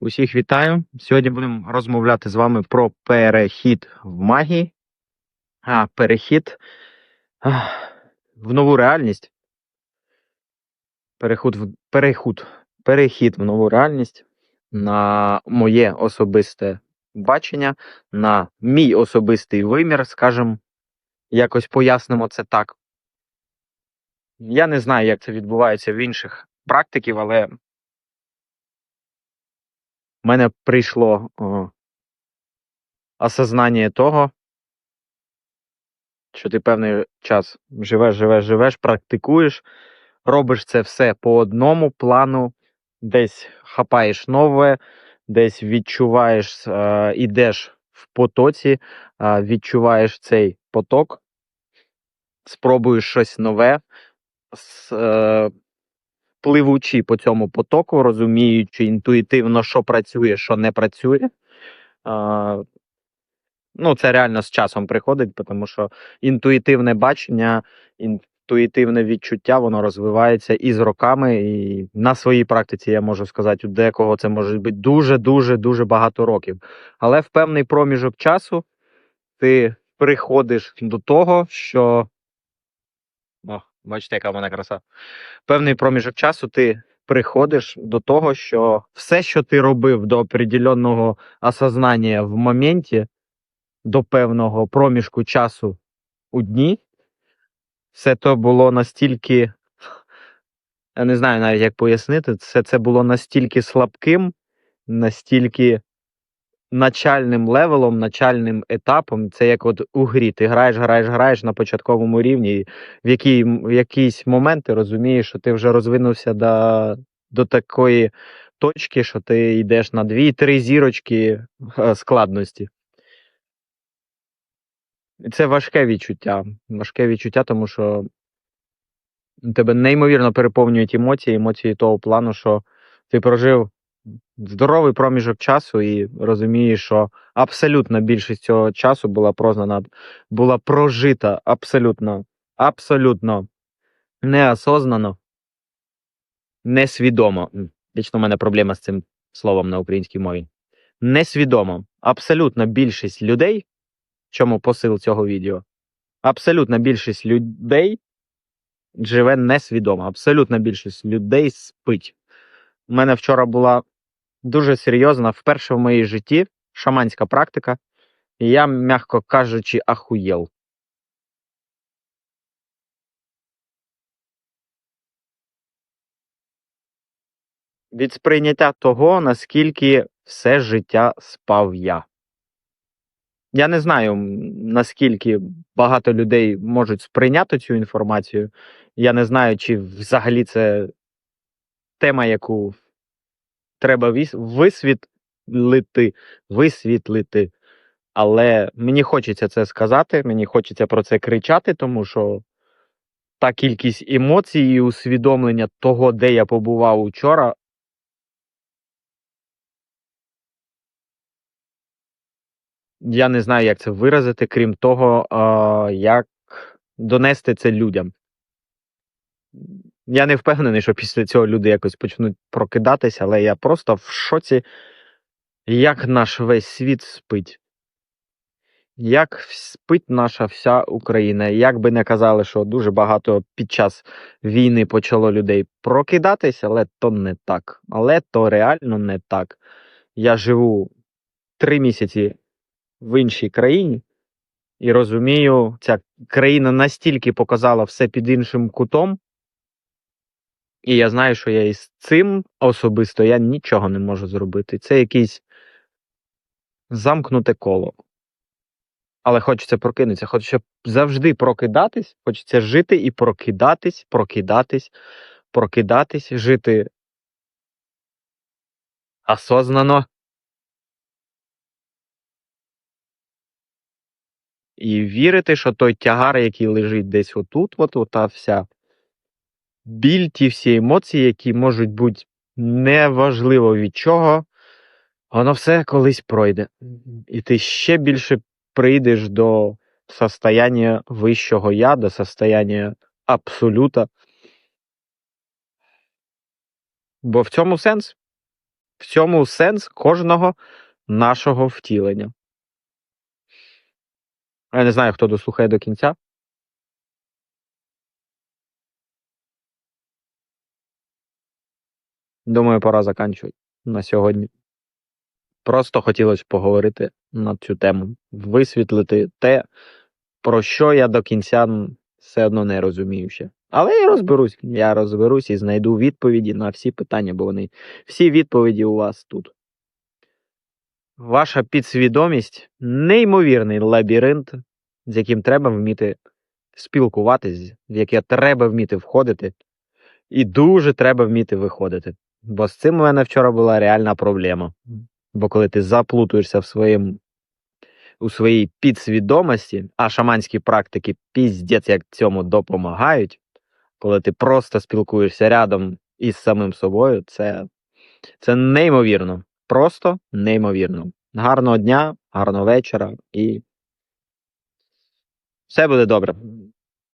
Усіх вітаю. Сьогодні будемо розмовляти з вами про перехід в магії. А, перехід в нову реальність. Переход в переход, перехід в нову реальність на моє особисте бачення, на мій особистий вимір, скажімо, якось пояснимо це так. Я не знаю, як це відбувається в інших практиків, але в мене прийшло осознання того, що ти певний час живеш, живеш, живеш, практикуєш, робиш це все по одному плану, десь хапаєш нове, десь відчуваєш, е, ідеш в потоці, е, відчуваєш цей поток, спробуєш щось нове, с- е, пливучи по цьому потоку, розуміючи інтуїтивно, що працює, що не працює. Ну, це реально з часом приходить, тому що інтуїтивне бачення, інтуїтивне відчуття, воно розвивається і з роками. І на своїй практиці я можу сказати, у декого це може бути дуже, дуже, багато років. Але в певний проміжок часу ти приходиш до того, що. Бачите, яка в мене краса. Певний проміжок часу ти приходиш до того, що все, що ти робив до определенного осознання в моменті, до певного проміжку часу у дні, все то було настільки, я не знаю навіть як пояснити, все це було настільки слабким, настільки начальним левелом, начальним етапом. Це як от у грі. Ти граєш, граєш, граєш на початковому рівні, і в, який, в якийсь момент ти розумієш, що ти вже розвинувся до, до такої точки, що ти йдеш на дві-три зірочки е, складності. Це важке відчуття. Важке відчуття, тому що тебе неймовірно переповнюють емоції, емоції того плану, що ти прожив здоровий проміжок часу і розумієш, що абсолютна більшість цього часу була прознана, була прожита абсолютно, абсолютно неосознано, несвідомо. М, Лічно в мене проблема з цим словом на українській мові. Несвідомо. Абсолютна більшість людей, в чому посил цього відео, абсолютна більшість людей живе несвідомо. Абсолютна більшість людей спить. У мене вчора була дуже серйозна, вперше в моїй житті шаманська практика, і я, м'яко кажучи, ахуєл. Від сприйняття того, наскільки все життя спав я. Я не знаю, наскільки багато людей можуть сприйняти цю інформацію. Я не знаю, чи взагалі це тема, яку треба висвітлити, висвітлити. Але мені хочеться це сказати, мені хочеться про це кричати, тому що та кількість емоцій і усвідомлення того, де я побував учора, я не знаю, як це виразити, крім того, як донести це людям. Я не впевнений, що після цього люди якось почнуть прокидатися, але я просто в шоці, як наш весь світ спить. Як спить наша вся Україна. Як би не казали, що дуже багато під час війни почало людей прокидатися, але то не так. Але то реально не так. Я живу три місяці в іншій країні і розумію, ця країна настільки показала все під іншим кутом, і я знаю, що я із цим особисто я нічого не можу зробити. Це якесь замкнуте коло. Але хочеться прокинутися, хочеться завжди прокидатись, хочеться жити і прокидатись, прокидатись, прокидатись, жити осознано. І вірити, що той тягар, який лежить десь отут, от, ота вся біль, ті всі емоції, які можуть бути неважливо від чого, воно все колись пройде. І ти ще більше прийдеш до состояння вищого я, до состояння абсолюта. Бо в цьому сенс. В цьому сенс кожного нашого втілення. Я не знаю, хто дослухає до кінця. Думаю, пора заканчувати на сьогодні. Просто хотілося поговорити на цю тему, висвітлити те, про що я до кінця все одно не розумію ще. Але я розберусь. Я розберусь і знайду відповіді на всі питання, бо вони всі відповіді у вас тут. Ваша підсвідомість неймовірний лабіринт, з яким треба вміти спілкуватись, в яке треба вміти входити, і дуже треба вміти виходити. Бо з цим у мене вчора була реальна проблема. Бо коли ти заплутуєшся в своєму у своїй підсвідомості, а шаманські практики піздець як цьому допомагають, коли ти просто спілкуєшся рядом із самим собою, це, це неймовірно. Просто неймовірно. Гарного дня, гарного вечора і все буде добре.